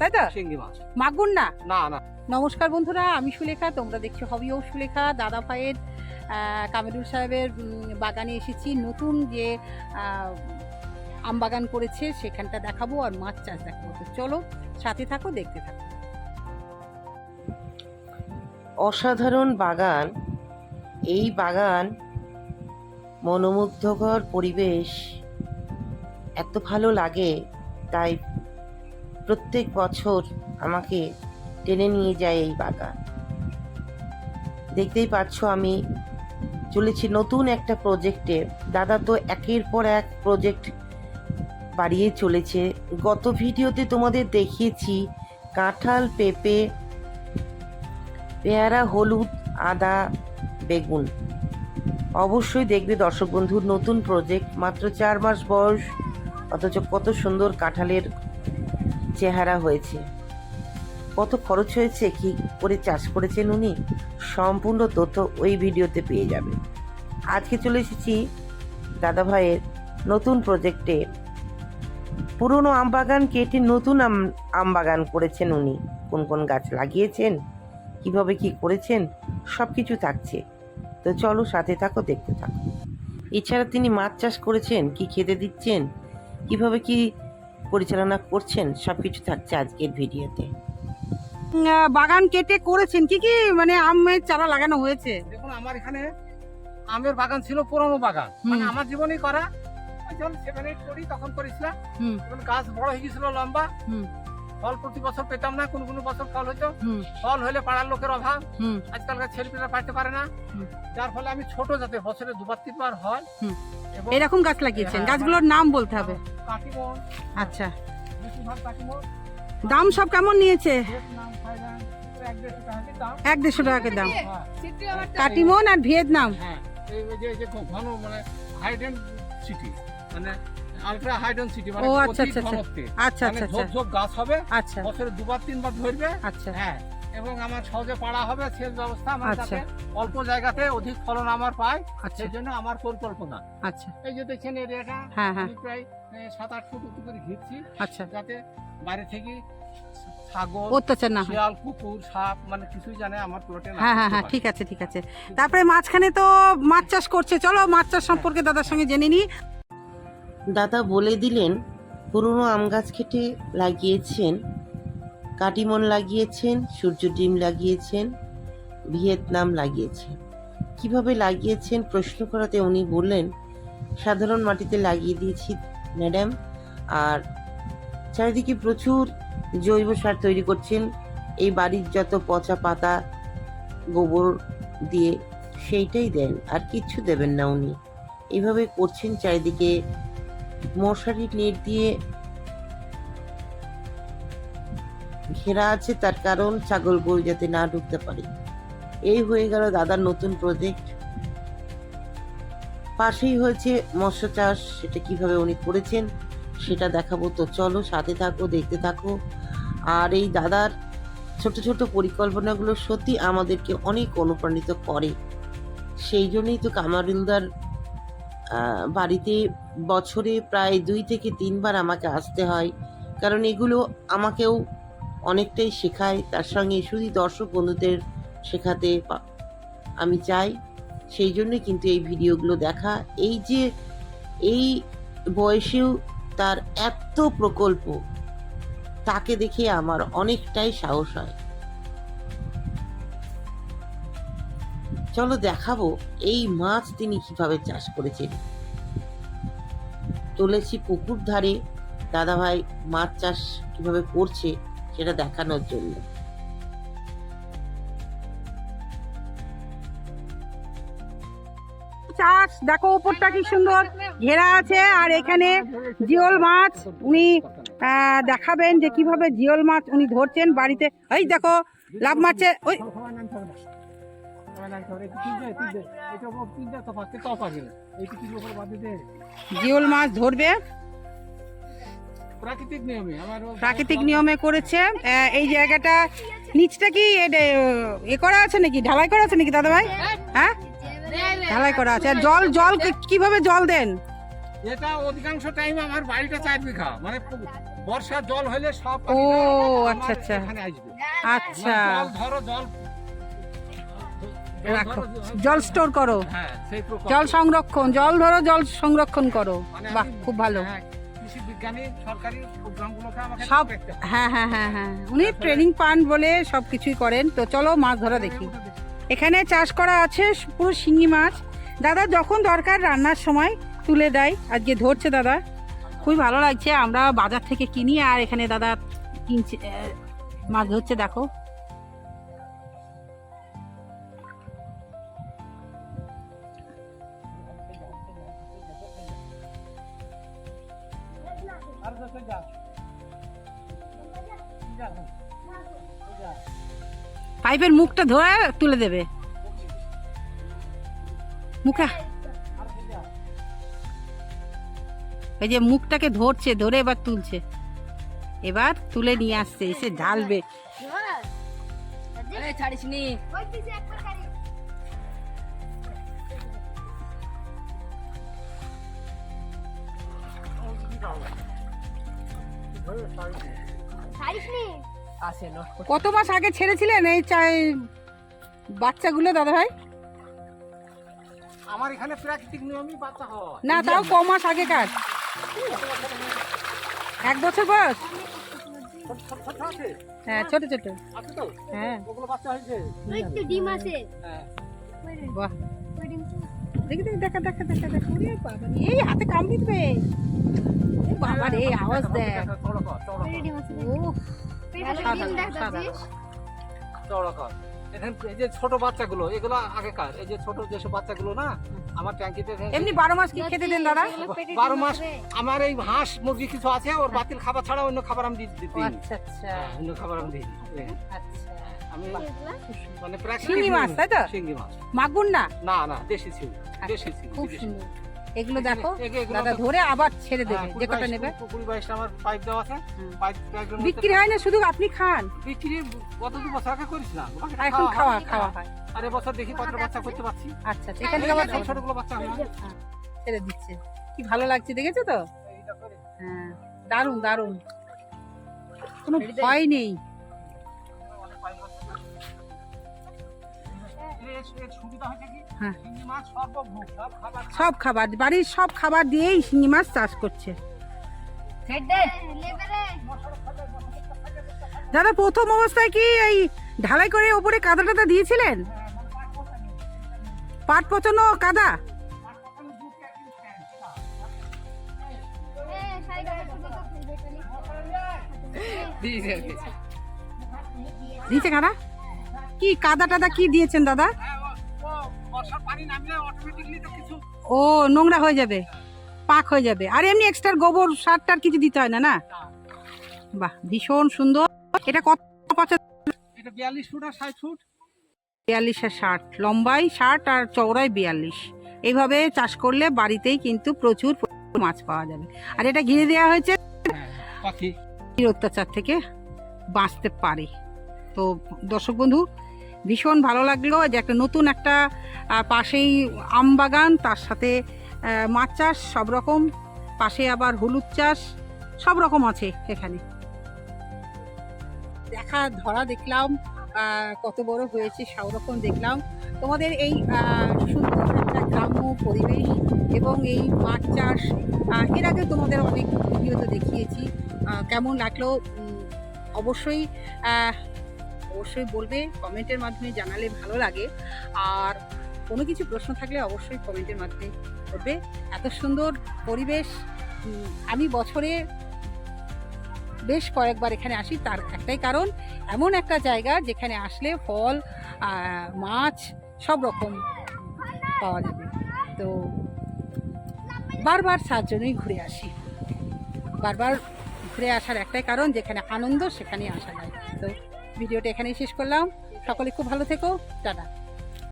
তাই তো শিঙ্গি মাছ। মাগুর না? না না। নমস্কার বন্ধুরা আমি সুলেখা তোমরা দেখছ হবি ও সুলেখা দাদা ভাইয়ের কামেরুল সাহেবের বাগানে এসেছি নতুন যে আম বাগান করেছে সেখানটা দেখাবো আর মাছ চাষ দেখাবো। তো চলো সাথে থাকো দেখতে থাকো। অসাধারণ বাগান। এই বাগান মনোমুগ্ধকর পরিবেশ এত ভালো লাগে। তাই প্রত্যেক বছর আমাকে টেনে নিয়ে যায় এই বাগান। দেখতেই পাচ্ছ আমি চলেছি নতুন একটা প্রজেক্টে দাদা তো একের পর এক প্রজেক্ট বাড়িয়ে চলেছে। গত ভিডিওতে তোমাদের দেখিয়েছি, কাঁঠাল, পেঁপে, পেয়ারা, হলুদ, আদা, বেগুন। অবশ্যই দেখবে দর্শক বন্ধুর নতুন প্রজেক্ট মাত্র চার মাস বয়স। অথচ কত সুন্দর কাঁঠালের চেহারা হয়েছে। কত খরচ হয়েছে, কি করে চাষ করেছেন উনি? সম্পূর্ণ তথ্য ওই ভিডিওতে পেয়ে যাবে। আজকে চলে এসেছি দাদা ভাইয়ের নতুন প্রজেক্টে। পুরনো আম বাগান কেটে নতুন আম আম বাগান করেছেন উনি। কোন কোন গাছ লাগিয়েছেন, কীভাবে কি করেছেন সব কিছু থাকছে। তো চলো সাথে থাকো, দেখতে থাকো। এছাড়া তিনি মাছ চাষ করেছেন, কি খেতে দিচ্ছেন? কীভাবে কি পরিচালনা করছেন? সব কিছু থাকছে আজকের ভিডিওতে। বাগান কেটে করেছেন। কি কি মানে আমের চারা লাগানো হয়েছে? দেখুন আমার এখানে আমের বাগান ছিল পুরনো বাগান। মানে আমার জীবনেই করা। যখন সেভেন এইট করি তখন করেছিলাম। গাছ বড় হয়ে গেছিল লম্বা। ফল প্রতি বছর পেতাম না কোন কোন বছর ফল হুম। ফল হলে পাড়ার লোকের অভাব। আজকালকার ছেলেপেলেরা পাইতে পারে না। যার ফলে আমি ছোট যাতে বছরে দুবার তিনবার হয়। এরকম গাছ লাগিয়েছেন? হ্যাঁ, গাছগুলোর নাম বলতে হবে। আচ্ছা। দাম সব কেমন নিয়েছে? এক দেড়শো টাকা দাম? হ্যাঁ, কাটিমন আর ভিয়েতনাম হ্যাঁ। ঘন মানে হাইডেন সিটি। মানে আলট্রা হাইডেন সিটি মানে ও, আচ্ছা, আচ্ছা, আচ্ছা। ঘনত্বে। আচ্ছা মানে আচ্ছা ঝোপ ঝোপ গাছ হবে আচ্ছা। বছরে দুবার তিনবার ধরবে। আচ্ছা। হ্যাঁ এবং আমার সহজে পাড়া হবে সেচ ব্যবস্থা আমার। যাতে অল্প জায়গাতে অধিক ফলন আমার আচ্ছা। সেই জন্য আমার পরিকল্পনা। আচ্ছা। এই যে দেখছেন এরিয়াটা হ্যাঁ হ্যাঁ। আমি প্রায় সাত আট ফুট উঁচু করে ঘিরছি। আচ্ছা। যাতে বাইরে থেকে ছাগল অত্যাচার না শিয়াল কুকুর সাপ মানে কিছুই জানে আমার প্লটে হ্যাঁ হ্যাঁ হ্যাঁ ঠিক আছে ঠিক আছে। তারপরে মাঝখানে তো মাছ চাষ করছে। চলো মাছ চাষ সম্পর্কে দাদার সঙ্গে জেনে নিই। দাদা বলে দিলেন, পুরনো আম গাছ কেটে লাগিয়েছেন, কাটিমন লাগিয়েছেন, সূর্য ডিম লাগিয়েছেন, ভিয়েতনাম লাগিয়েছেন। কীভাবে লাগিয়েছেন প্রশ্ন করাতে উনি বললেন, সাধারণ মাটিতে লাগিয়ে দিয়েছি, ম্যাডাম। আর চারিদিকে প্রচুর জৈব সার তৈরি করছেন, এই বাড়ির যত পচা পাতা, গোবর দিয়ে সেইটাই দেন, আর কিচ্ছু দেবেন না উনি। এইভাবে করছেন চারিদিকে মশারি নেট দিয়ে ঘেরা আছে, তার কারণ ছাগল গরু যাতে না ঢুকতে পারে। এই হয়ে গেল দাদার নতুন প্রজেক্ট পাশেই হয়েছে মৎস্য চাষ, সেটা কীভাবে উনি করেছেন সেটা দেখাবো। তো চলো সাথে থাকো, দেখতে থাকো। আর এই দাদার ছোট ছোট পরিকল্পনাগুলো সত্যি আমাদেরকে অনেক অনুপ্রাণিত করে। সেই জন্যই তো কামারুলদার বাড়িতে বছরে প্রায় দুই থেকে তিনবার আমাকে আসতে হয়। কারণ এগুলো আমাকেও অনেকটাই শেখায়। তার সঙ্গে শুধু দর্শক বন্ধুদের শেখাতে আমি চাই। সেই জন্যই কিন্তু এই ভিডিওগুলো দেখা। এই যে এই বয়সেও তার এত প্রকল্প, তাকে দেখে আমার অনেকটাই সাহস হয়। চলো দেখাবো এই মাছ তিনি কীভাবে চাষ করেছেন। চলেছি পুকুর ধারে। দাদাভাই মাছ চাষ কীভাবে করছে সেটা দেখানোর জন্য। চাষ, দেখো উপরটা কি সুন্দর। ঘেরা আছে, আর এখানে জিওল মাছ উনি দেখাবেন যে কীভাবে জিওল মাছ উনি ধরছেন বাড়িতে। এই দেখো, লাভ মারছে, ওই জিওল মাছ ধরবে। প্রাকৃতিক নিয়মে প্রাকৃতিক নিয়মে করেছে। এই জায়গাটা নিচটা কি এ- করা আছে নাকি? ঢালাই করা আছে নাকি দাদা ভাই হ্যাঁ? ঢালাই করা আছে। জল জল কীভাবে জল দেন? এটা অধিকাংশ টাইম আমার বাড়িটা চার বিঘা। মানে বর্ষার জল হলে সব ও, আচ্ছা, আচ্ছা। আচ্ছা। জল ধরো জল রাখো। জল স্টোর করো। হ্যাঁ। জল সংরক্ষণ জল ধরো জল সংরক্ষণ করো। মানে বাহ খুব ভালো। হ্যাঁ, সব হ্যাঁ হ্যাঁ হ্যাঁ হ্যাঁ। উনি ট্রেনিং পান বলে সব কিছুই করেন। তো চলো মাছ ধরা দেখি। এখানে চাষ করা আছে পুরো শিঙি মাছ। দাদা যখন দরকার রান্নার সময় তুলে দেয়। আজকে ধরছে দাদা। খুবই ভালো লাগছে। আমরা বাজার থেকে কিনি আর এখানে দাদা কিনছে মাছ ধরছে দেখো। পাইপের মুখটা ধরে তুলে দেবে। মুখে। এই যে মুখটাকে ধরছে ধরে এবার তুলছে। এবার তুলে নিয়ে আসছে এসে ঢালবে। ছাড়িস নি। কত মাস আগে ছেড়েছিলেন এই চাই বাচ্চাগুলো দাদা ভাই আমার এখানে প্রাকৃতিক নিয়মই বাচ্চা হয়। না তাও ক মাস আগেকার? এক বছর বয়স? ছোট ছোট ছোট। আছে হ্যাঁ ছোট ছোট হ্যাঁ। ওগুলো বাচ্চা হয়েছে? ডিম আছে। হ্যাঁ। বাহ। দেখি দেখি দেখা দেখা দেখা দেখা এই হাতে কামড়ে দেবে। এ বাবা রে আওয়াজ দেয় চড়ো কর চড়ো কর ও সাদা, সাদা। চড়ো কর এখানে এই যে ছোট বাচ্চাগুলো এগুলো আগেকার। এই যে ছোট যেসব বাচ্চাগুলো না আমার ট্যাঙ্কিতে এমনি বারো মাস কি খেতে দেন দাদা? বারো মাস আমার এই হাঁস মুরগি কিছু আছে ওর বাতিল খাবার ছাড়া অন্য খাবার আমি দিই আচ্ছা আচ্ছা। অন্য খাবার আমি দিই। আচ্ছা। আমি মানে প্রাকৃতিক শিঙি মাছ, তাই তো? শিঙি মাছ। মাগুর না? না না দেশি ছিল দেশি ছিল খুব সুন্দর। এগুলো দেখো। দাদা ধরে আবার ছেড়ে দেবে। হ্যাঁ, যে কটা নেবে। কুড়ি বাইশটা আমার পাইপ দেওয়া আছে। বিক্রি হয় না শুধু আপনি খান। বিক্রি গত দু বছর আগে করিস না? এখন খাওয়া খাওয়া হয়। আর এবছর দেখি কতটা বাচ্চা করতে পারছি। আচ্ছা আচ্ছা এখান থেকে আবার ছোট ছোটগুলো বাচ্চা হ্যাঁ, ছেড়ে দিচ্ছে। কি ভালো লাগছে দেখেছ তো? হ্যাঁ দারুণ দারুণ। কোনো ভয় নেই। সব খাবার। সব খাবার বাড়ির সব খাবার দিয়েই শিঙি মাছ চাষ করছে। দাদা প্রথম অবস্থায় কি এই ঢালাই করে ওপরে কাদা টাদা দিয়েছিলেন। পাট পচানো কাদা? দিয়েছে কাদা? কি কাদা টাদা কি দিয়েছেন দাদা? হ্যাঁ, ও- নোংরা হয়ে যাবে পাক হয়ে যাবে। আর এমনি এক্সট্রা গোবর সার টার কিছু দিতে হয় না না? বাহ ভীষণ সুন্দর। এটা কত পচা এটা বিয়াল্লিশ ফুট আর ষাট ফুট। বিয়াল্লিশ আর ষাট লম্বাই ষাট আর চওড়ায় বিয়াল্লিশ। এইভাবে চাষ করলে বাড়িতেই কিন্তু প্রচুর মাছ পাওয়া যাবে। আর এটা ঘিরে দেওয়া হয়েছে হ্যাঁ, অত্যাচার থেকে বাঁচতে পারে। তো দর্শক বন্ধু ভীষণ ভালো লাগল যে একটা নতুন একটা পাশেই আম বাগান, তার সাথে মাছ চাষ, সব রকম। পাশে আবার হলুদ চাষ, সব রকম আছে এখানে। দেখা, ধরা দেখলাম কত বড় হয়েছে সব রকম দেখলাম। তোমাদের এই সুন্দর একটা গ্রাম্য পরিবেশ এবং এই মাছ চাষ এর আগে তোমাদের অনেক ভিডিওতে দেখিয়েছি। কেমন লাগল? অবশ্যই অবশ্যই বলবে, কমেন্টের মাধ্যমে জানালে ভালো লাগে। আর কোনো কিছু প্রশ্ন থাকলে অবশ্যই কমেন্টের মাধ্যমে করবে। এত সুন্দর পরিবেশ আমি বছরে বেশ কয়েকবার এখানে আসি, তার একটাই কারণ, এমন একটা জায়গা যেখানে আসলে ফল মাছ সব রকম পাওয়া যাবে। তো বারবার তার জন্যই ঘুরে আসি। বারবার ঘুরে আসার একটাই কারণ, যেখানে আনন্দ সেখানে আসা যায়। তো ভিডিওটা এখানেই শেষ করলাম। সকলে খুব ভালো থেকো। টাটা।